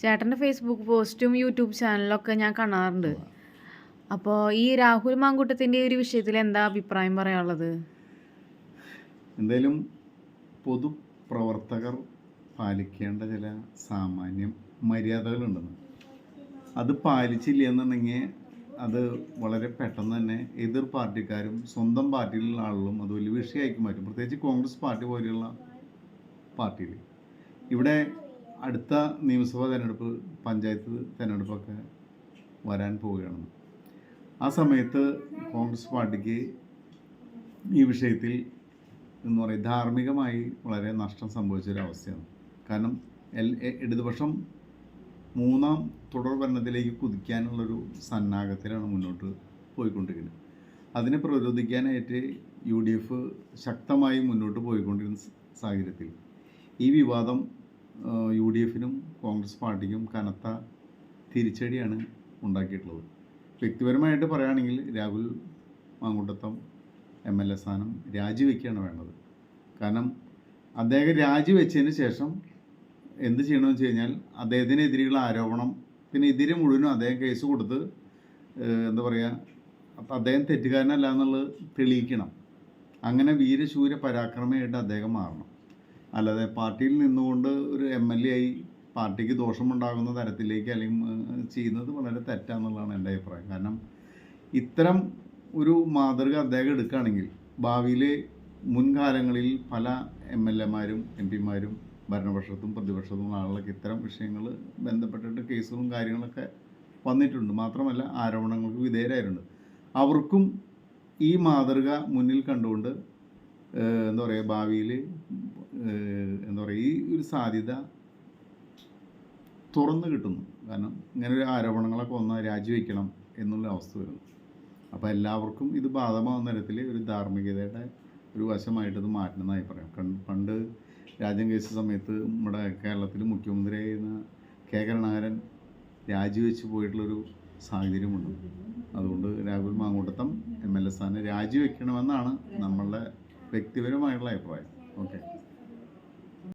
ചേട്ടന്റെ ഫേസ്ബുക്ക് പോസ്റ്റും യൂട്യൂബ് ചാനലൊക്കെ ഞാൻ കാണാറുണ്ട്. അപ്പോൾ ഈ രാഹുൽ മാങ്കൂട്ടത്തിന്റെ ഒരു വിഷയത്തിൽ എന്താ അഭിപ്രായം പറയാനുള്ളത്? എന്തായാലും പൊതുപ്രവർത്തകർ പാലിക്കേണ്ട ചില സാമാന്യം മര്യാദകളുണ്ടെന്ന്. അത് പാലിച്ചില്ല എന്നുണ്ടെങ്കിൽ അത് വളരെ പെട്ടെന്ന് തന്നെ എതിർ പാർട്ടിക്കാരും സ്വന്തം പാർട്ടിയിലുള്ള ആളുകളും അത് വലിയ വിഷയമായിരിക്കും മാറ്റും. പ്രത്യേകിച്ച് കോൺഗ്രസ് പാർട്ടി പോലെയുള്ള പാർട്ടിയിൽ. ഇവിടെ അടുത്ത നിയമസഭാ തിരഞ്ഞെടുപ്പ് പഞ്ചായത്ത് തിരഞ്ഞെടുപ്പൊക്കെ വരാൻ പോവുകയാണ്. ആ സമയത്ത് കോൺഗ്രസ് പാർട്ടിക്ക് ഈ വിഷയത്തിൽ എന്ന് പറയും ധാർമ്മികമായി വളരെ നഷ്ടം സംഭവിച്ചൊരവസ്ഥയാണ്. കാരണം എൽ ഇടതുപക്ഷം മൂന്നാം തുടർ ഭരണത്തിലേക്ക് കുതിക്കാനുള്ളൊരു സന്നാഹത്തിലാണ് മുന്നോട്ട് പോയിക്കൊണ്ടിരിക്കുന്നത്. അതിനെ പ്രതിരോധിക്കാനായിട്ട് യു ഡി എഫ് ശക്തമായി മുന്നോട്ട് പോയിക്കൊണ്ടിരുന്ന സാഹചര്യത്തിൽ ഈ വിവാദം യു ഡി എഫിനും കോൺഗ്രസ് പാർട്ടിക്കും കനത്ത തിരിച്ചടിയാണ് ഉണ്ടാക്കിയിട്ടുള്ളത്. വ്യക്തിപരമായിട്ട് പറയുകയാണെങ്കിൽ Rahul Mamkootathil M L A സ്ഥാനം രാജിവെക്കുകയാണ് വേണ്ടത്. കാരണം അദ്ദേഹം രാജിവെച്ചതിന് ശേഷം എന്ത് ചെയ്യണമെന്ന് വെച്ച് കഴിഞ്ഞാൽ അദ്ദേഹത്തിനെതിരെയുള്ള ആരോപണം എതിരെ മുഴുവനും അദ്ദേഹം കേസ് കൊടുത്ത് എന്താ പറയുക അപ്പം അദ്ദേഹം തെറ്റുകാരനല്ല എന്നുള്ളത് തെളിയിക്കണം. അങ്ങനെ വീരശൂര പരാക്രമമായിട്ട് അദ്ദേഹം മാറണം. അല്ലാതെ പാർട്ടിയിൽ നിന്നുകൊണ്ട് ഒരു എം എൽ എ ആയി പാർട്ടിക്ക് ദോഷമുണ്ടാകുന്ന തരത്തിലേക്ക് അല്ലെങ്കിൽ ചെയ്യുന്നത് വളരെ തെറ്റാന്നുള്ളതാണ് എന്റെ അഭിപ്രായം. കാരണം ഇത്തരം ഒരു മാതൃക അദ്ദേഹം എടുക്കുകയാണെങ്കിൽ ഭാവിയിൽ മുൻകാലങ്ങളിൽ പല എം എൽ എമാരും എം പിമാരും ഭരണപക്ഷത്തും പ്രതിപക്ഷത്തും ആളുകളൊക്കെ ഇത്തരം വിഷയങ്ങൾ ബന്ധപ്പെട്ടിട്ട് കേസുകളും കാര്യങ്ങളൊക്കെ വന്നിട്ടുണ്ട്. മാത്രമല്ല ആരോപണങ്ങൾക്ക് വിധേയരായിട്ടുണ്ട്. അവർക്കും ഈ മാതൃക മുന്നിൽ കണ്ടുകൊണ്ട് എന്താ പറയുക ഭാവിയിൽ എന്താ പറയുക ഈ ഒരു സാധ്യത തുറന്നു കിട്ടുന്നു. കാരണം ഇങ്ങനെ ഒരു ആരോപണങ്ങളൊക്കെ വന്നാൽ രാജിവെക്കണം എന്നുള്ള അവസ്ഥ വരുന്നു. അപ്പോൾ എല്ലാവർക്കും ഇത് ബാധകമാകുന്ന തരത്തിൽ ഒരു ധാർമ്മികതയുടെ ഒരു വശമായിട്ട് ഇത് മാറ്റുന്നതായി പറയാം പണ്ട് രാജ്യം കേസ് സമയത്ത് നമ്മുടെ കേരളത്തിൽ മുഖ്യമന്ത്രിയായിരുന്ന കെ കരുണാകരൻ രാജിവെച്ച് പോയിട്ടുള്ളൊരു സാഹചര്യമുണ്ട്. അതുകൊണ്ട് Rahul Mamkootathil M L A സ്ഥാനം രാജിവെക്കണമെന്നാണ് നമ്മളുടെ വ്യക്തിപരമായിട്ടുള്ള അഭിപ്രായം. ഓക്കെ.